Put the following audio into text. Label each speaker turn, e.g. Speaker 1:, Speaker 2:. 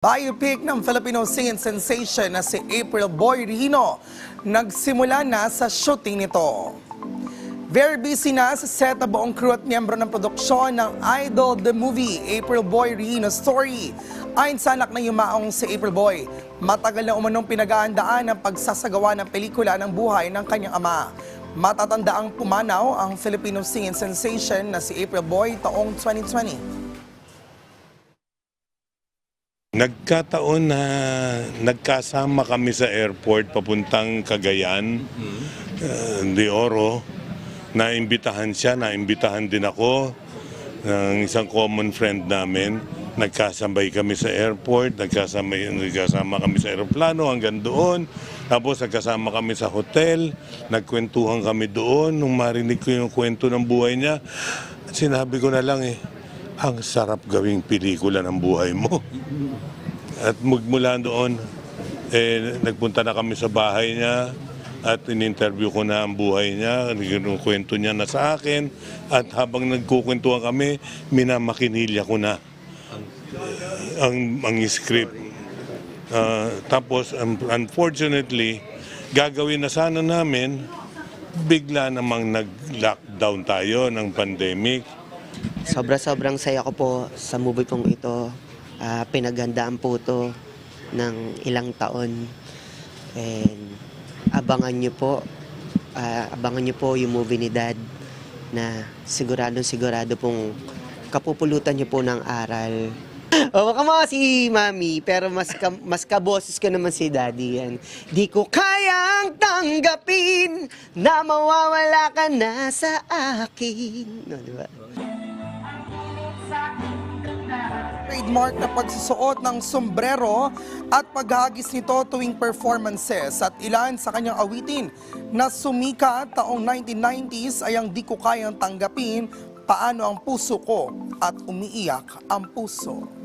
Speaker 1: Biopic ng Filipino singing sensation na si April Boy Rino nagsimula na sa shooting nito. Very busy na sa set ang buong crew at miyembro ng produksyon ng Idol the Movie, April Boy Rino Story. Ayon sa anak na yumaong si April Boy, matagal na umanong pinag-aandaan ang pagsasagawa ng pelikula ng buhay ng kanyang ama. Matatanda ang pumanaw ang Filipino singing sensation na si April Boy taong 2020.
Speaker 2: Nagkataon na nagkasama kami sa airport papuntang Cagayan, uh, De Oro. Naimbitahan siya, naimbitahan din ako ng isang common friend namin. Nagkasabay kami sa airport, nagkasama, nagkasama kami sa aeroplano hanggang doon. Tapos nagkasama kami sa hotel, nagkwentuhan kami doon. Nung marinig ko yung kwento ng buhay niya, sinabi ko na lang eh, ang sarap gawing pelikula ng buhay mo. At magmula doon, eh, nagpunta na kami sa bahay niya at in-interview ko na ang buhay niya, kwento niya na sa akin. At habang nagkukwentuhan kami, minamakinilya ko na ang, ang script. Ah, tapos, un- unfortunately, gagawin na sana namin, bigla namang nag-lockdown tayo ng pandemic.
Speaker 3: Sobra-sobrang saya ko po sa movie pong ito. Ah, pinaghandaan po ito ng ilang taon. And abangan nyo po, ah, abangan nyo po yung movie ni Dad na sigurado sigurado pong kapupulutan nyo po ng aral. Oh, baka mga si Mami, pero mas ka, mas kaboses ko naman si Daddy yan. Di ko kayang tanggapin na mawawala ka na sa akin. No, di ba?
Speaker 1: Trademark na pagsusuot ng sombrero at paghagis nito tuwing performances at ilan sa kanyang awitin na sumika taong 1990s ay ang di ko kayang tanggapin paano ang puso ko at umiiyak ang puso.